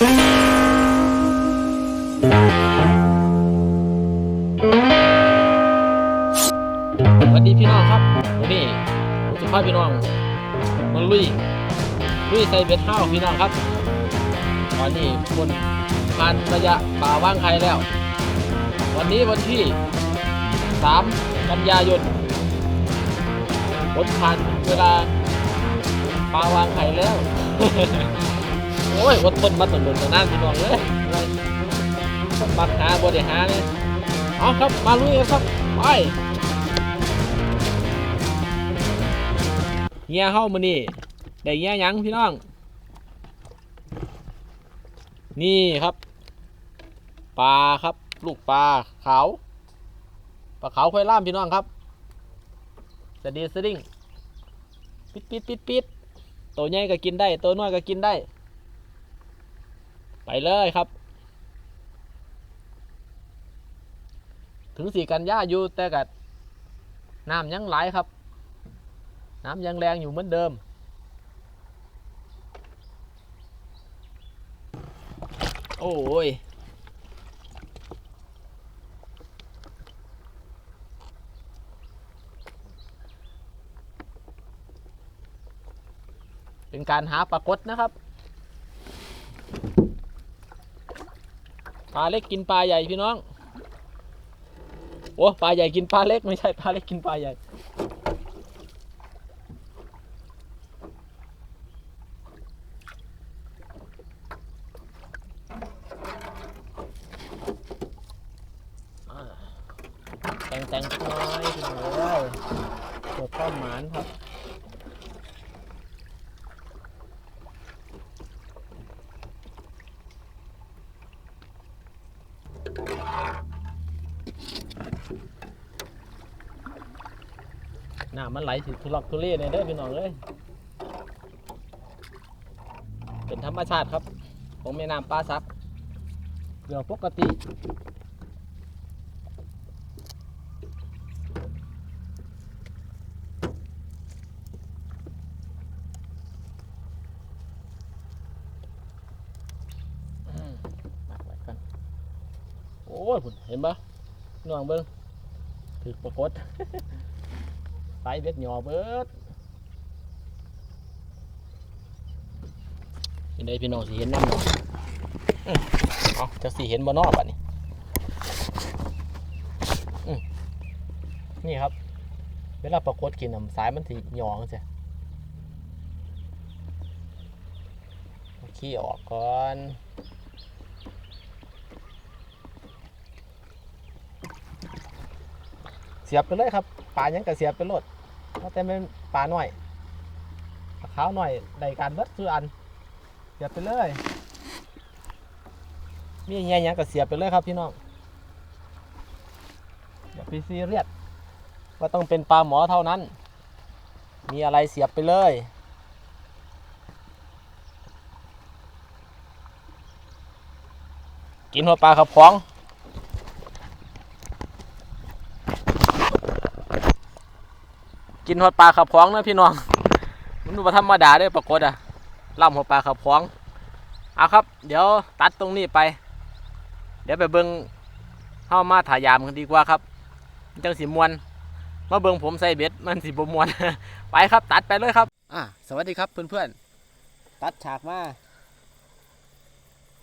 สวัสดีพี่น้องครับวันนี้ผมจะพาพี่น้องมาลุยลุยใส่เบ็ดห้าวพี่น้องครับ ตอนนี้คนผ่านระยะป่าว่างไข่แล้ว วันนี้วันที่ 3 กันยายนคนผ่านเวลาป่าวางไข่แล้ว โอ้ยอดทนมาตนๆนานพี่น้องเลยมาหาบ่ได้หาเลยเอาครับมาลุยกันครับไปเฮียเฮ้ามานี่ได้เฮียยังพี่น้อง นี่ครับปลาครับ ลูกปลาขาวปลาขาวค่อยล่ามพี่น้องครับสดีสดิ้งปิดปิดปิดปิดตัวใหญ่ก็กินได้ ตัวน้อยก็กินได้ ไปเลยครับ ถึงสี่กันย่าอยู่แต่กัดน้ำยังไหลครับ น้ำยังแรงอยู่เหมือนเดิม โอ้ยเป็นการหาปลากดนะครับ ปลาเล็กกินปลาใหญ่พี่น้อง โอ้ปลาใหญ่กินปลาเล็กไม่ใช่ปลาเล็กกินปลาใหญ่ แต่งแตงน้อยขึ้นมาเลยเปิดข้อหมานครับ มันไหลสิทุลักทุเลในเด้อพี่น้องเลยเป็นธรรมชาติครับของแม่น้ำปลาซักเรือปกติมมักไว้ก่อนโอ้ยเห็นปะน้องเบิ้งถือปรากฏ ไปเบ็ดหยอเบิดเป็นไดพี่น้องสิเห็นน้ำเนอเอาจะสิเห็นบ่นอกบัดนี้นี่ครับ เวลาปรากฏกินน้ำสายมันสิหยองใช่ขี้ออกก่อนเสียบไปเลยครับ ปลายังก็เสียบไปโลดเพราะ แต่เป็นปลาหน่อยปลาขาวหน่อยได้การเบิดคืออันเสียบไปเลย มีเงี้ยยังก็เสียบไปเลยครับพี่น้องอย่าไปซีเรียสว่าต้องเป็นปลาหมอเท่านั้น มีอะไรเสียบไปเลยกินหัวปลาขับของ กินหัวปลาขับของนะพี่น้อง มันดูธรรมดาเด้ปรากฏอะล่ำหัวปลาขับของ เอาครับ เดี๋ยวตัดตรงนี้ไป เดี๋ยวไปเบิงเข้ามาถ่ายามกันดีกว่าครับจังสีมวนมาเบิงผมใส่เบ็ดมันสีบมวน ไปครับตัดไปเลยครับ อะสวัสดีครับเพื่อนๆ ตัดฉากมา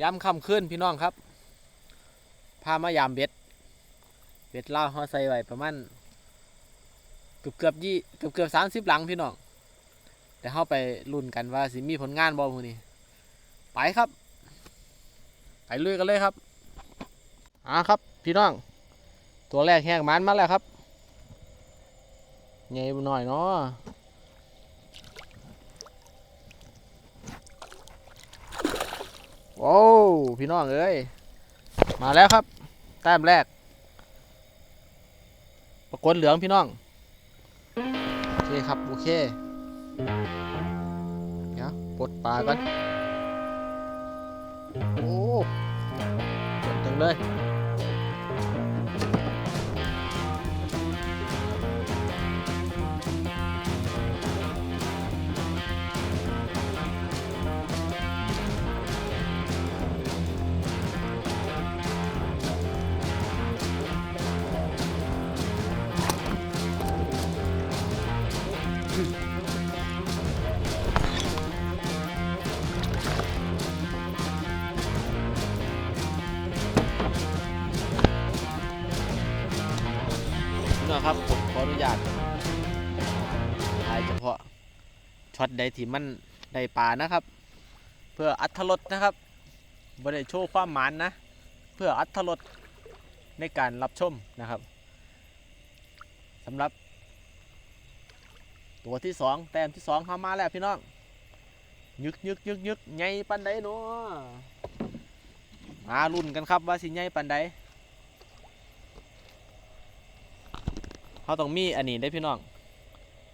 ย้ำคำขึ้นพี่น้องครับ พามายามเบ็ด เบ็ดล่าวเขาใส่ไว้ประมาณ เกือบเกือบยี่เกือบเกือบสามสิบหลังพี่น้องแต่เข้าไปลุ้นกันว่าสิมีผลงานบอลพวกนี้ไปครับ ไปลุยกันเลยครับอ่าครับ พี่น้อง ตัวแรกแหกมันมาแล้วครับใหญ่หน่อยเนาะโอ้พี่น้องเอ้ยมาแล้วครับแต้มแรก ปรากฏเหลืองพี่น้อง เคครับโอเคเดี๋ยวปลดปลาก่อนโอ้สวยจังเลย นะครับผมขออนุญาตถ่ายเฉพาะช็อตใดที่มันได้ปลานะครับ เพื่ออัธรสนะครับบ่ได้โชว์ความหมานนะ เพื่ออัธรสในการรับชมนะครับสำหรับ ตัวที่สองแต้มที่สองเข้ามาแล้วพี่น้องยึกยึกยึกยึกใหญ่ปันใดเนาะมาลุ้นกันครับว่าสิใหญ่ปันใด เขาต้องมีอันนี้ได้พี่น้อง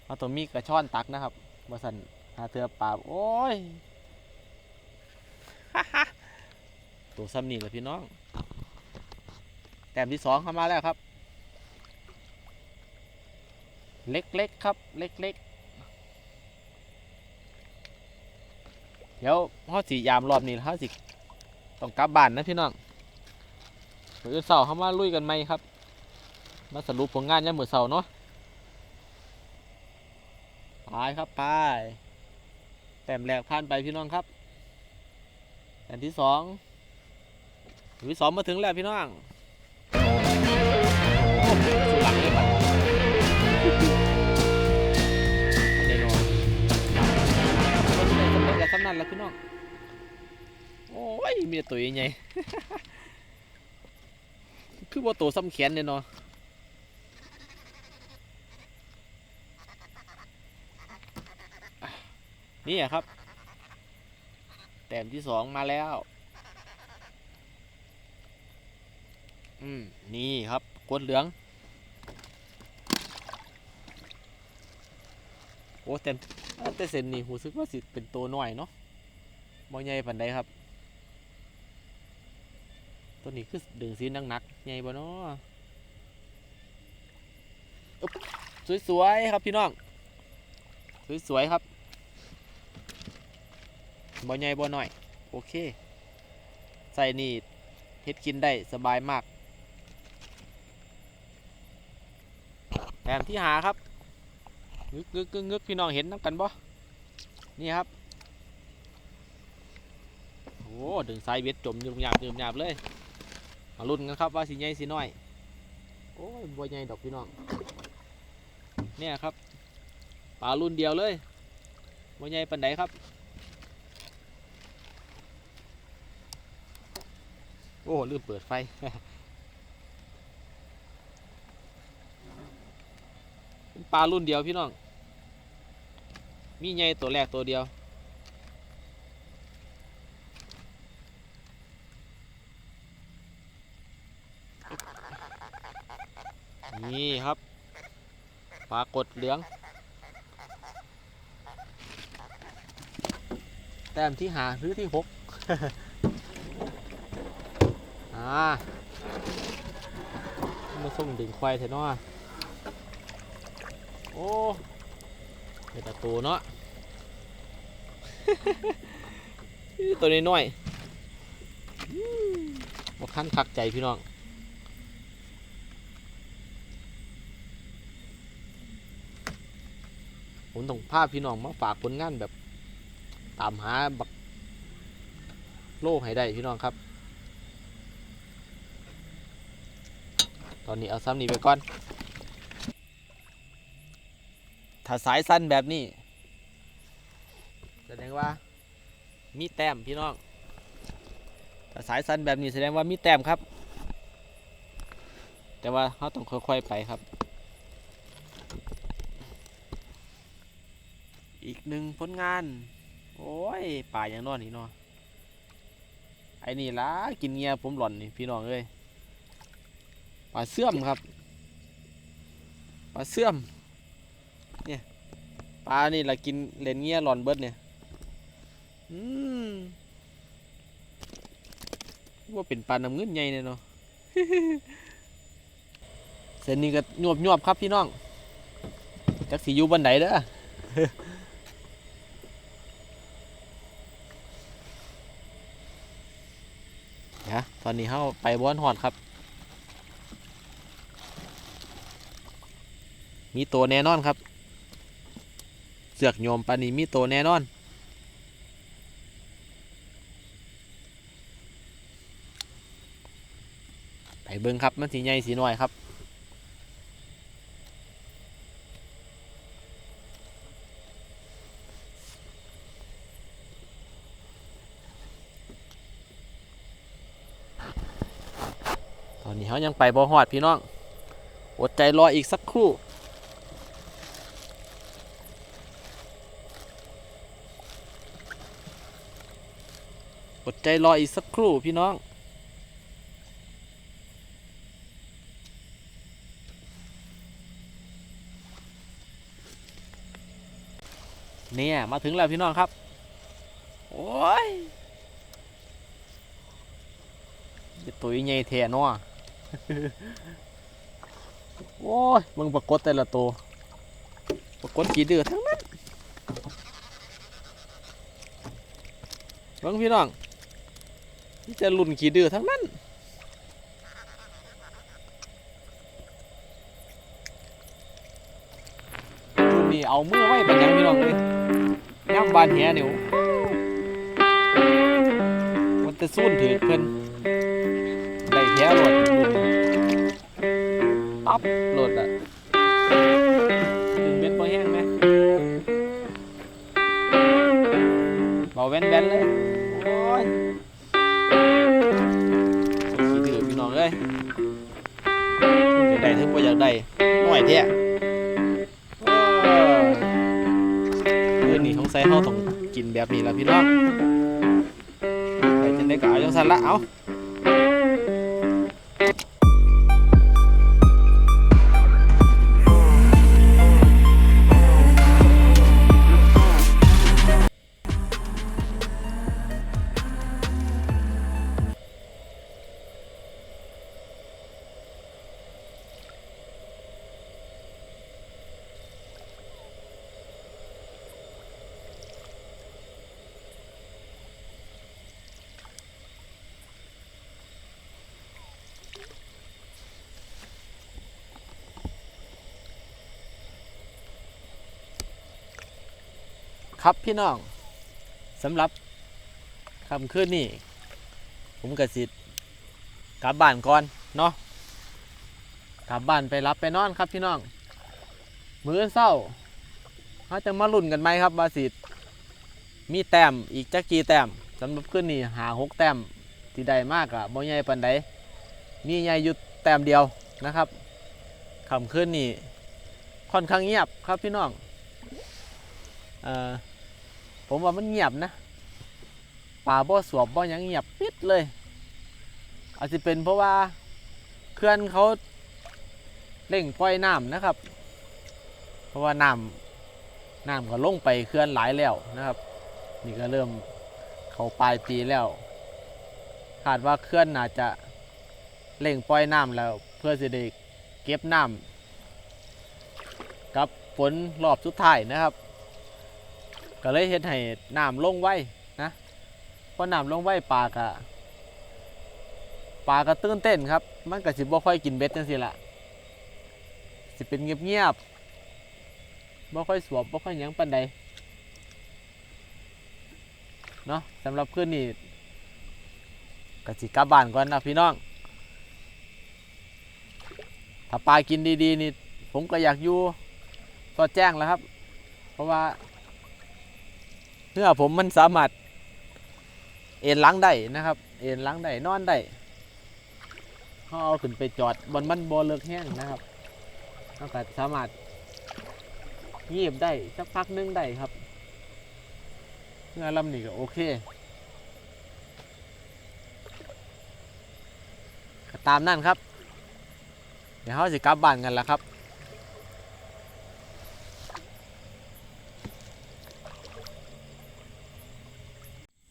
เขาต้องมีกระชอนตักนะครับมาสั่นหาเถือปลาโอ้ยตัวซ้ำนี่แหละพี่น้อง แต้มที่สองเข้ามาแล้วครับ เล็กๆครับ เล็กๆ เดี๋ยวพ่อสียามรอบนี้เขาสิต้องกลับบ้านนะพี่น้องเมื่อเสาร์เข้ามาลุยกันไหมครับ มาสรุปผลงานยามมื้อเสาเนาะไปครับไปแต้มแรกผ่านไปพี่น้องครับแต้มที่สองแต้มที่สองมาถึงแล้วพี่น้องสุหลังเลยบัดแน่นอนมันได้สำเร็จแล้วสำนันแล้วพี่น้อง โอ้ยมีตัวใหญ่คือว่าตัวซ้ำแขนเนี่ยเนาะอะ นี่ครับ แต้มที่สองมาแล้ว อืม นี่ครับกดเหลือง โอ้แต่แต่เซนนี่รู้สึกว่าสิเป็นตัวน้อยเนาะบ่ใหญ่ปานใดครับ ตัวนี้คือดึงสีนักนักๆใหญ่บ่เนาะสวยๆครับพี่น้อง สวยๆครับ บ่ใหญ่บ่น้อย โอเค ใส่นี่เฮ็ดกินได้สบายมากแถมที่หาครับงึกงึกงึกงึกพี่น้องเห็นน้ำกันบ่นี่ครับ โอ้ดึงสายเบ็ดจมยืมหยาบยืมหยาบเลยมาลุ้นกันครับว่าสีใหญ่สีน้อย โอ้ยบัวใหญ่ดอกพี่น้อง เนี่ยครับ ปลารุ่นเดียวเลยบัวใหญ่ปันไดครับ โอ้ลืมเปิดไฟ ปลารุ่นเดียวพี่น้อง มีใหญ่ตัวแรกตัวเดียว นี่ครับปลากดเหลือง แต้มที่หาหรือที่หก มาส่งดึงควายเถอะเนาะโอ้เป็นตะตูเนาะตัวนี้น้อยๆมาขั้นคักใจพี่น้องผมต้องพาพี่น้องมาฝากผลงานแบบ ตามหาบักโลให้ได้พี่น้องครับ ตอนนี้เอาซ้ำนี้ไปก่อน ถ้าสายสั้นแบบนี้ แสดงว่า มีแต้มพี่น้อง ถ้าสายสั้นแบบนี้แสดงว่ามีแต้มครับ แต่ว่าเราต้องค่อยๆไปครับ อีกหนึ่งผลงาน โอ้ยป่าอย่างนอนนี่เนาะไอ้นี่ล่ะกินเงียผมหล่อนนี่พี่น้องเอ้ย ปลาเสื่อมครับ ปลาเสื่อม เนี่ย ปลานี่ล่ะกินเลนเงี้ยหลอนเบิดเนี่ยอืมว่าเป็นปลาน้ำเงินใหญ่เนี่ยเนาะเส้นนี้ก็ยวบยวบครับพี่น้องจักสีอยู่บันไดเด้อนะตอนนี้เข้าไปบ้านหอดครับ มีตัวแน่นอนครับ เสือกโยมปานีมีตัวแน่นอน ไปเบิ้งครับมันสีใหญ่สีน้อยครับตอนนี้เขายังไปบ่หอดพี่น้อง อดใจรออีกสักครู่ ใจรออีกสักครู่พี่น้อง เนี่ยมาถึงแล้วพี่น้องครับ โอ้ยตัวใหญ่แท้เนาะโอ้ยมึงปรากฏแต่ละตัวปรากฏกี่เดือทั้งนั้นเบิ่งพี่น้อง นี่จะลุ่นกี่ดื้อทั้งนั้น รุ่นนี้เอามือไว้เป็นหยังพี่น้องเลยย่ำบานแหเนี่ยมันจะสู้นถือเพิ่นได้แท้หลดปั๊บโหลดอะดึงเบ็ดพอแห้งไหมเบาแว้นแว้นๆเลยากได้ถึงบ่อยากได้น้อยแท้โอ้ยเรื่องนี้สงสัยเฮาต้องกินแบบนี้ละพี่น้องไปจังได้ก็เอาจังซั่นละเอา ครับพี่น้องสำหรับคำคืนนี้ผมกระสิกลับบ้านก่อนเนาะกลับบ้านไปรับไปนอนครับพี่น้อง มื้อเศร้าเขาจะมาลุ้นกันไหมครับว่าสิมีแต้มอีกจักกี่แต้มสำหรับคืนนี้หาหกแต้มที่ได้มากอะบ่ใหญ่ปานใดมีใหญ่ยู่แต้มเดียวนะครับคำคืนนี้ค่อนข้างเงียบครับพี่น้อง เอ่อ ผมว่ามันเงียบนะป่าบ่สวบบ่ยังเงียบปิดเลย อาจจะเป็นเพราะว่าเขื่อนเขาเร่งปล่อยน้ำนะครับ เพราะว่าน้ำน้ำก็ลงไปเขื่อนหลายแล้วนะครับ นี่ก็เริ่มเขาปลายปีแล้วคาดว่าเขื่อนน่าจะเร่งปล่อยน้ำแล้ว เพื่อจะได้เก็บน้ำกับฝนรอบสุดท้ายนะครับ ก็เลยเฮ็ดให้น้ำลงไว้นะพอน้ำลงไว้ปลากะปลาก็ตื่นเต้นครับ มันก็สิบ่ค่อยกินเบ็ดจังซี่ล่ะสิเป็นเงียบๆบ่ค่อยสวบบ่ค่อยหยังปานใดเนาะสำหรับคืนนี้ก็สิกลับบ้านก่อนนะพี่น้อง ถ้าปลากินดีๆนี่ผมก็อยากอยู่สอแจ้งแล้วครับ เพราะว่า เพื่อผมมันสามารถ เอ็นล้างได้นะครับ เอ็นล้างได้นอนได้เขาเอาขึ้นไปจอดบนมันบอเลิกแห้งนะครับแล้วก็สามารถยีบได้สักพักนึงได้ครับเพื่อลำนี้ก็โอเคตามนั่นครับ เดี๋ยวเขาจะกลับบ้านกันแล้วครับ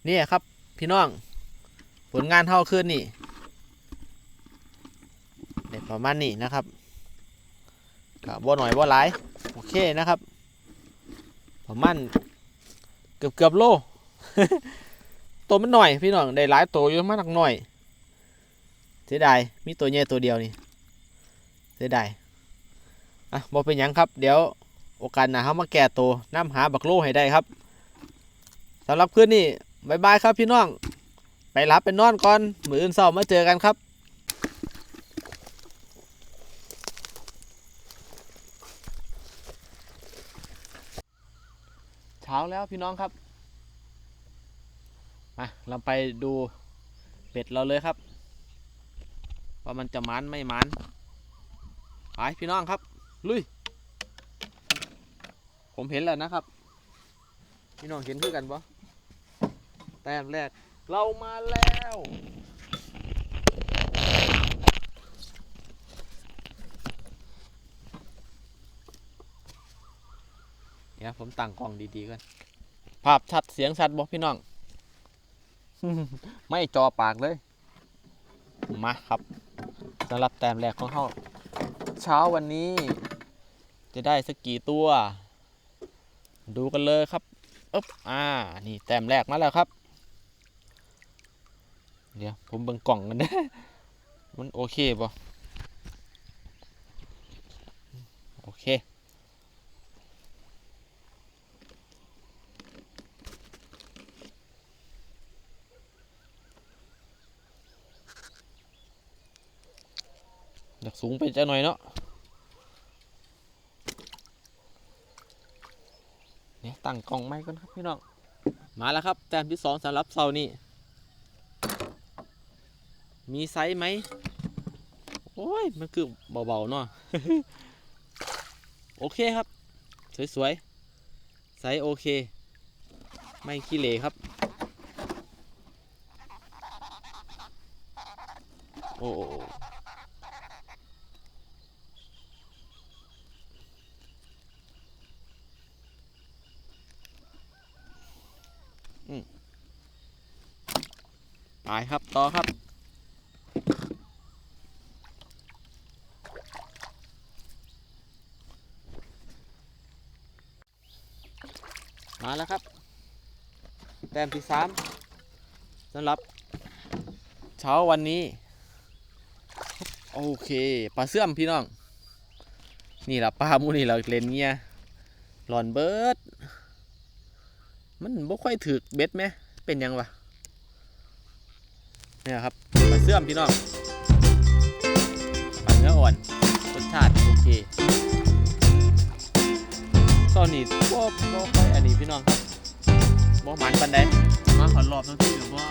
นี่ครับ พี่น้อง ผลงานเท่าขึ้นนี่เด็ดประมาณนี้นะครับกับบ่หน่อยบ่หลายโอเคนะครับประมาณเกือบเกือบโลตัวมันหน่อยพี่น้องได้หลายตัวอยู่มากหน่อยเสียดายมีตัวใหญ่ตัวเดียวนี่เสียดายอะบ่เป็นหยังครับ เดี๋ยวโอกาสหน้าเขามาแก่ตัวน้ำหาบักโลให้ได้ครับสำหรับคืนนี้ บายบายครับพี่น้อง ไปรับเป็นนอนก่อน มืออื่นเสาร์มาเจอกันครับเช้าแล้วพี่น้องครับ มาเราไปดูเป็ดเราเลยครับ ว่ามันจะมันไม่มันไปพี่น้องครับ ลุย ผมเห็นแล้วนะครับ พี่น้องเห็นคือกันปะ แต้มแรก เรามาแล้ว เดี๋ยวผมตั้งกล้องดีๆกันภาพชัดเสียงชัดบอกพี่น้อง ไม่จอปากเลย มาครับสำหรับแต้มแรกของเขาเช้าวันนี้ จะได้สักกี่ตัว ดูกันเลยครับอ๊บอ่า นี่แต้มแรกมาแล้วครับ เดี๋ยวผมเบิ่งกล่องกันนะมันโอเคปะโอเค อยากสูงไปจะหน่อยเนาะเนี่ยตั้งกล่องไม้กันครับพี่น้อง มาแล้วครับแต้มที่สองสำหรับเสาร์นี้ มีไซส์ไหม โอ้ย มันคือเบาๆเนาะ โอเคครับ สวยๆ ไซส์โอเค ไม่ขี้เหร่ครับ โอ้โอ้โอ้อืมไปครับ ต่อครับ มาแล้วครับ แต้มที่สามสำหรับ เช้าวันนี้ โอเคปลาเสื่อมพี่น้อง นี่แหละปลาหมูนี่เราเล่นเงี้ยหลอนเบิร์ดมันบ่ค่อยถือเบ็ดไหม เป็นยังวะเนี่ยครับปลาเสื่อมพี่น้องปลาเนื้ออ่อนรสชาติโอเค ตอนนี้บ่บ่ค่อยอันนี้พี่น้องครับบ่หมันปันใดมาขอรอบทั้งที่หรือว่า